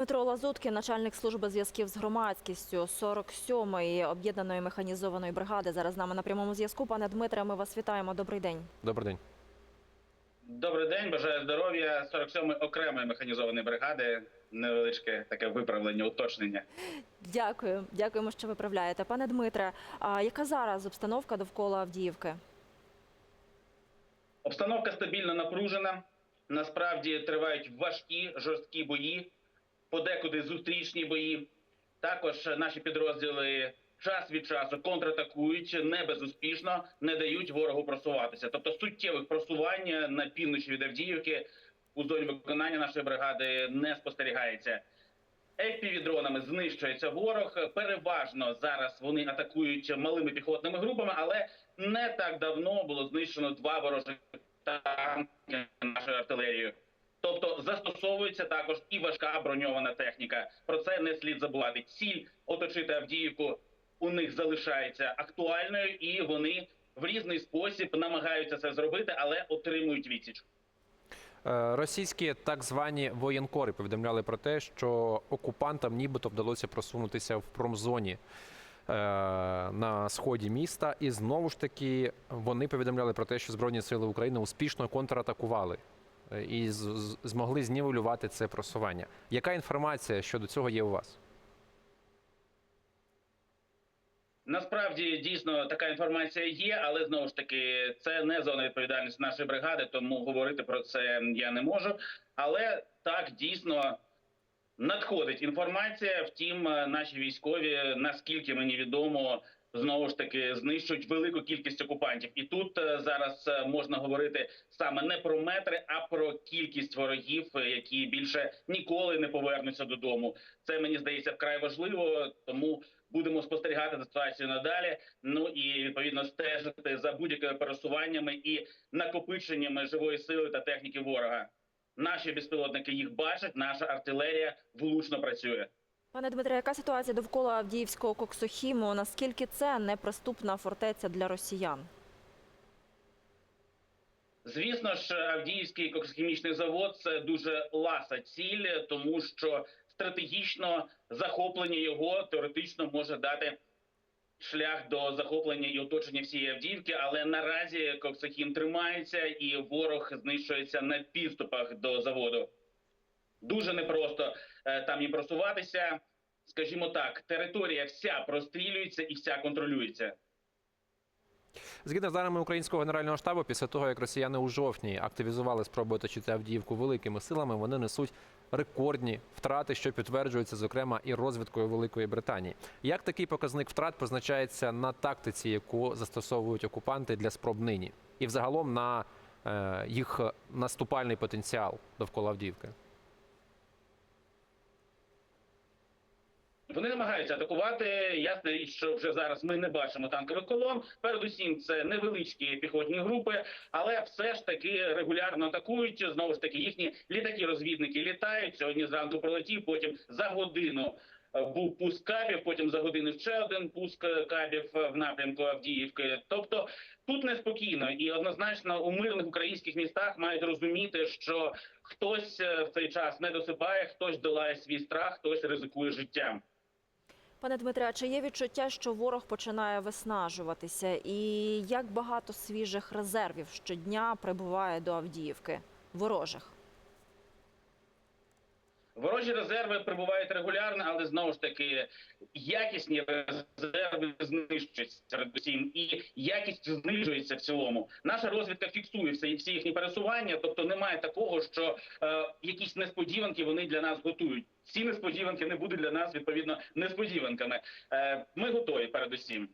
Дмитро Лазуткін, начальник служби зв'язків з громадськістю 47-ї об'єднаної механізованої бригади. Зараз з нами на прямому зв'язку. Пане Дмитре, ми вас вітаємо. Добрий день. Добрий день. Добрий день, бажаю здоров'я. 47-ї окремої механізованої бригади. Невеличке таке виправлення, уточнення. Дякую, дякуємо, що виправляєте. Пане Дмитре, а яка зараз обстановка довкола Авдіївки? Обстановка стабільно напружена. Насправді тривають важкі жорсткі бої, подекуди зустрічні бої. Також наші підрозділи час від часу контратакують не безуспішно, не дають ворогу просуватися. Тобто суттєвих просувань на півночі від Авдіївки у зоні виконання нашої бригади не спостерігається. FPV-дронами знищується ворог. Переважно зараз вони атакують малими піхотними групами, але не так давно було знищено два ворожих танки нашою артилерією. Тобто застосовується також і важка броньована техніка. Про це не слід забувати. Ціль оточити Авдіївку у них залишається актуальною, і вони в різний спосіб намагаються це зробити, але отримують відсіч. Е, Російські так звані воєнкори повідомляли про те, що окупантам нібито вдалося просунутися в промзоні е, на сході міста, і знову ж таки вони повідомляли про те, що Збройні сили України успішно контратакували і змогли знівелювати це просування. Яка інформація щодо цього є у вас? Насправді дійсно така інформація є, але знову ж таки це не зона відповідальності нашої бригади, тому говорити про це я не можу. Але так дійсно надходить інформація. Втім, наші військові, наскільки мені відомо, знову ж таки знищують велику кількість окупантів. І тут е, зараз е, можна говорити саме не про метри, а про кількість ворогів, е, які більше ніколи не повернуться додому. Це мені здається вкрай важливо, тому будемо спостерігати за ситуацією надалі. Ну і відповідно стежити за будь-якими пересуваннями і накопиченнями живої сили та техніки ворога. Наші безпілотники їх бачать. Наша артилерія влучно працює. Пане Дмитре, яка ситуація довкола Авдіївського коксохіму? Наскільки це неприступна фортеця для росіян? Звісно ж, Авдіївський коксохімічний завод це дуже ласа ціль, тому що стратегічно захоплення його теоретично може дати шлях до захоплення і оточення всієї Авдіївки. Але наразі коксохім тримається і ворог знищується на підступах до заводу. Дуже непросто там і просуватися. Скажімо так, територія вся прострілюється і вся контролюється. Згідно з даними українського генерального штабу, після того як росіяни у жовтні активізували спробу оточити Авдіївку великими силами, вони несуть рекордні втрати, що підтверджуються, зокрема, і розвідкою Великої Британії. Як такий показник втрат позначається на тактиці, яку застосовують окупанти для спроб нині, і взагалом на е, їх наступальний потенціал довкола Авдіївки? Вони намагаються атакувати. Ясна що вже зараз ми не бачимо танкових колон. Передусім, це невеличкі піхотні групи, але все ж таки регулярно атакують. Знову ж таки, їхні літаки-розвідники літають. Сьогодні зранку прилетів, потім за годину. е, Був пуск кабів, потім за годину ще один пуск е, кабів е, в напрямку Авдіївки. Тобто тут неспокійно і однозначно у мирних українських містах мають розуміти, що хтось в цей час не досипає, хтось долає свій страх, хтось ризикує життям. Пане Дмитре, а чи є відчуття, що ворог починає виснажуватися? І як багато свіжих резервів щодня прибуває до Авдіївки? Ворожих? Ворожі резерви прибувають регулярно, але знову ж таки якісні резерви знищуються передусім, і якість знижується в цілому. Наша розвідка фіксує всі, всі їхні пересування, тобто немає такого, що е, якісь несподіванки вони для нас готують. Ці несподіванки не будуть для нас відповідно несподіванками. Е, ми готові передусім.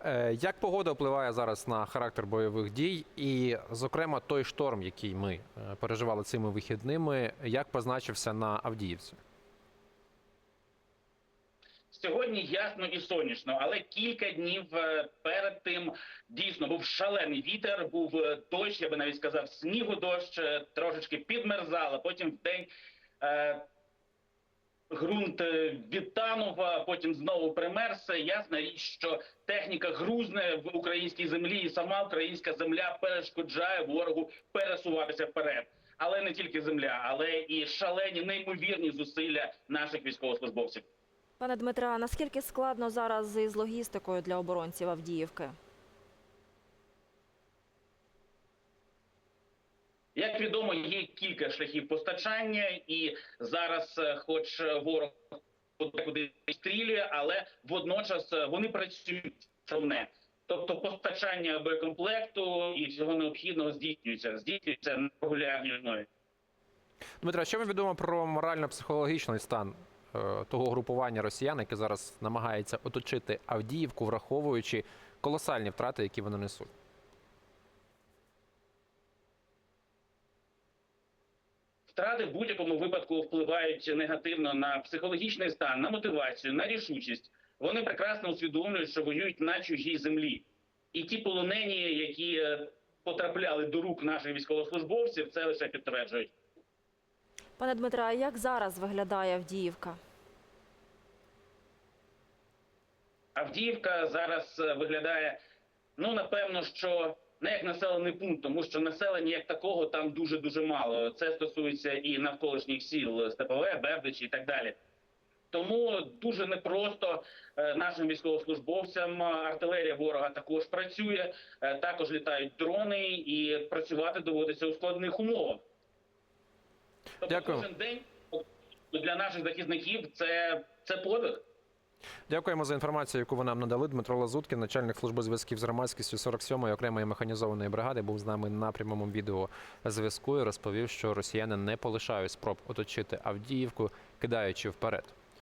Е, Як погода впливає зараз на характер бойових дій, і, зокрема, той шторм, який ми е, переживали цими вихідними, як позначився на Авдіївці? Сьогодні ясно і сонячно, але кілька днів е, перед тим дійсно був шалений вітер, був дощ, я би навіть сказав, снігодощ, е, трошечки підмерзало. Потім в день ґрунт е, відтанув, потім знову примерз. Ясна річ, що техніка грузне в українській землі, і сама українська земля перешкоджає ворогу пересуватися вперед. але не тільки земля, але і шалені неймовірні зусилля наших військовослужбовців. Пане Дмитре, а наскільки складно зараз із логістикою для оборонців Авдіївки? Як відомо, є кілька шляхів постачання, і зараз, е, хоч ворог куди стрілює, але водночас е, вони працюють одне. Тобто постачання боєкомплекту і всього необхідного здійснюється, здійснюється на регулярній основі. Дмитро, що вам відомо про морально-психологічний стан е, того групування росіян, яке зараз намагається оточити Авдіївку, враховуючи колосальні втрати, які вони несуть? Втрати в будь-якому випадку впливають негативно на психологічний стан, на мотивацію, на рішучість. Вони прекрасно усвідомлюють, що воюють на чужій землі. І ті полонені, які е, потрапляли до рук наших військовослужбовців, це лише підтверджують. Пане Дмитре, а як зараз виглядає Авдіївка? Авдіївка зараз е, виглядає, ну напевно, що не як населений пункт, тому що населення як такого там дуже дуже мало. Це стосується і навколишніх сіл Степове, Бердичі і так далі. Тому дуже непросто е, нашим військовослужбовцям. Артилерія ворога також працює, е, також літають дрони, і працювати доводиться у складних умовах. Тобто Дякую. кожен день для наших захисників це, це подвиг. Дякуємо за інформацію, яку ви нам надали. Дмитро Лазуткін, начальник служби зв'язків з громадськістю 47-ї окремої механізованої бригади, був з нами на прямому відео зв'язку і розповів, що росіяни не полишають спроб оточити Авдіївку, кидаючи вперед.